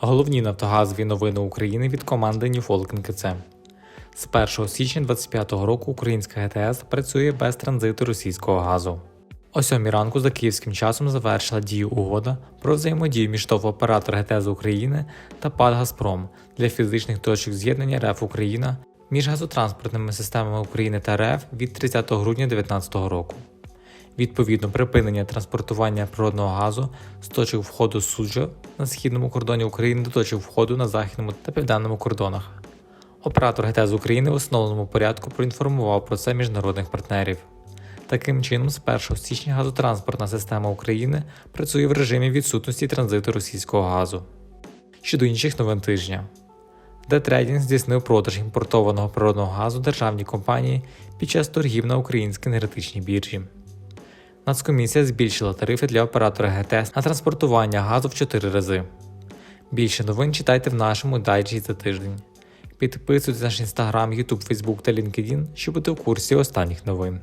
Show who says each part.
Speaker 1: Головні нафтогазові новини України від команди Ньюфолк НКЦ. З 1 січня 2025 року українська ГТС працює без транзиту російського газу. О 7 ранку за київським часом завершила дію угода про взаємодію між ТОВ оператор ГТС України та ПАД Газпром для фізичних точок з'єднання РФ Україна між газотранспортними системами України та РФ від 30 грудня 2019 року. Відповідно, припинення транспортування природного газу з точок входу суджо на східному кордоні України до точок входу на західному та південному кордонах. Оператор ГТС України в основному порядку проінформував про це міжнародних партнерів. Таким чином, з 1 січня газотранспортна система України працює в режимі відсутності транзиту російського газу. Щодо інших новин тижня. Детрейдінг здійснив продаж імпортованого природного газу державній компанії під час торгів на українській енергетичній біржі. Нацкомісія збільшила тарифи для оператора ГТС на транспортування газу в 4 рази. Більше новин читайте в нашому дайджі за тиждень. Підписуйтесь на наш інстаграм, Ютуб, Фейсбук та LinkedIn, щоб бути в курсі останніх новин.